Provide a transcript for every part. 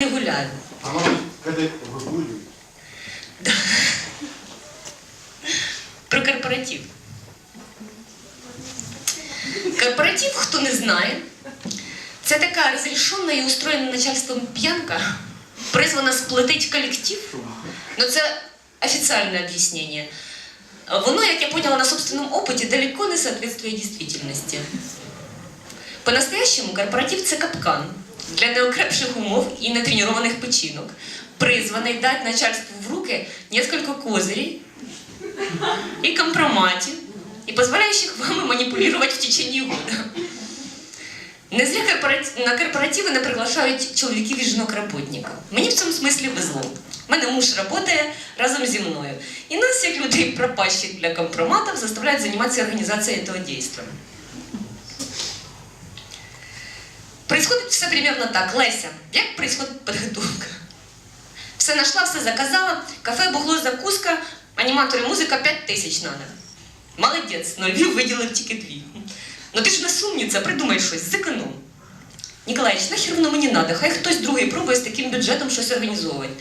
не гуляю. А может, когда выгуливают? Про корпоратив. Корпоратив, хто не знає, це така розрішена і устроєна начальством п'янка, призвана сплотить колектив. Ну це официальное объяснение. Воно, як я поняла на собственном опыте, далеко не соответствует действительности. По-настоящему корпоратив це капкан для неокрепших умов і нетренованих печінок, призваний дать начальству в руки несколько козырей и компромате, и позволяющих вам манипулировать в течение года. Не зря корпорати- на корпоративи не приглашають чоловіків і жінок работників. Мені в цьому смислі везло. У мене муж працює разом зі мною. І нас, як людей пропащих для компроматів, заставляють займатися організацією цього дійства. Все примерно так. Леся, як происходит подготовка? Все нашла, все заказала, кафе, бухло, закуска, аніматори, музика 5 тисяч надо. Молодець, на Львів виділив тільки дві. Ну ти ж не сумніця, придумай щось, зеконом. Ніколаїч, нахер воно мені надо, хай хтось другий пробує з таким бюджетом щось організовувати.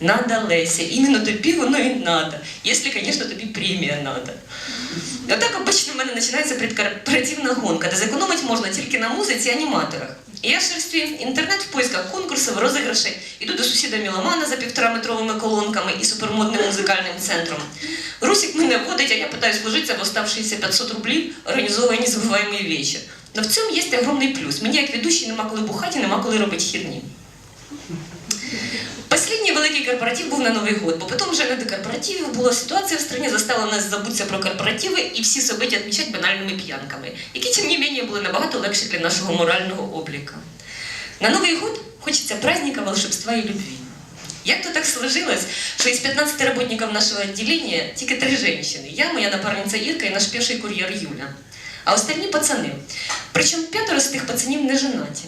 Надо, Леся, іменно тобі воно і надо, якщо, звісно, тобі премія надо. Отак обично в мене починається предкорпоративна гонка, де зекономити можна тільки на музиці і аніматорах. І я шерстю інтернет в поисках конкурсів, розіграшей, іду до сусіда Міломана за півтораметровими колонками і супермодним музикальним центром. Русик мене водить, а я пытаюсь вложиться в оставшиеся 500 рублів, організовує незабуваємий вечір. Но в цьому є огромний плюс. Мені як ведущий нема коли бухати, нема коли робити херні. Последній корпоратив був на Новий год, бо потім вже не до корпоративів була ситуація в стране, заставила нас забутися про корпоративи і всі события відмічати банальними п'янками, які, тим не менее, були набагато легші для нашого морального обліка. На Новий год хочеться праздника, волшебства і любви. Як то так сложилось, що із 15 работников нашего отделения тільки три женщины. Я, моя напарниця Ірка і наш перший кур'єр Юля. А остальні пацани. Причому п'ятеро з тих пацанів не женаті.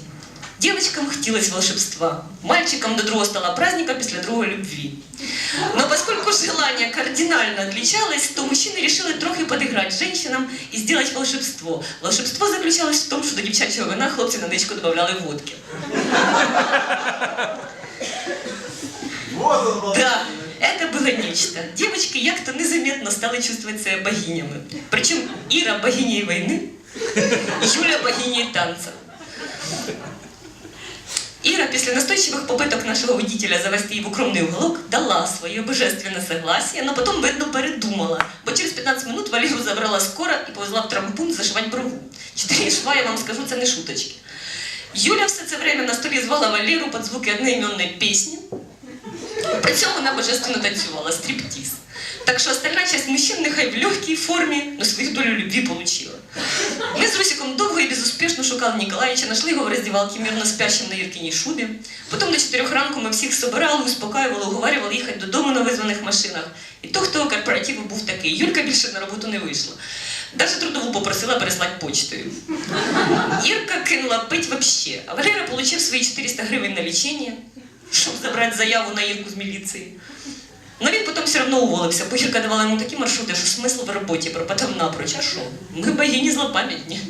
Девочкам хотелось волшебства, мальчикам до другого стола праздника после другой любви. Но поскольку желания кардинально отличались, то мужчины решили трохи подыграть женщинам и сделать волшебство. Волшебство заключалось в том, что до дівчачого вина хлопці на ничку добавляли водки. Да, это было нечто. Девочки як-то незаметно стали чувствовать себя богинями. Причем Ира богиней войны, Юля богиней танца. Ира после настойчивых попыток нашего водителя завести її в укромный уголок дала свое божественное согласие, но потом, видно, передумала, бо через 15 минут Валеру забрала скоро і повезла в трампун зашивати брову. Чотири шва, я вам скажу, це не шуточки. Юля все це время на столі звала Валеру під звуки одноіменної пісні, при цьому вона божественно танцювала стриптиз. Так що остальна часть мужчин нехай в легкій формі, но свою долю любви получила. Ми довго і безуспішно шукали Ніколаїча, знайшли його в роздівалці мирно спящим на Іркіній шубі. Потім до чотирьох ранку ми всіх собирали, успокаювали, уговарювали їхати додому на визваних машинах. І то, хто корпоративу був такий. Юлька більше на роботу не вийшла. Даже трудову попросила переслати почтою. Ірка кинула пить вообще, а Валера получив свої 400 гривень на лічення, щоб забрати заяву на Ірку з міліції. Но він потім все одно уволився, бо давала йому такі маршрути, що смисл в роботі пропадав напроч. А що? Ми богині злопам'ятні.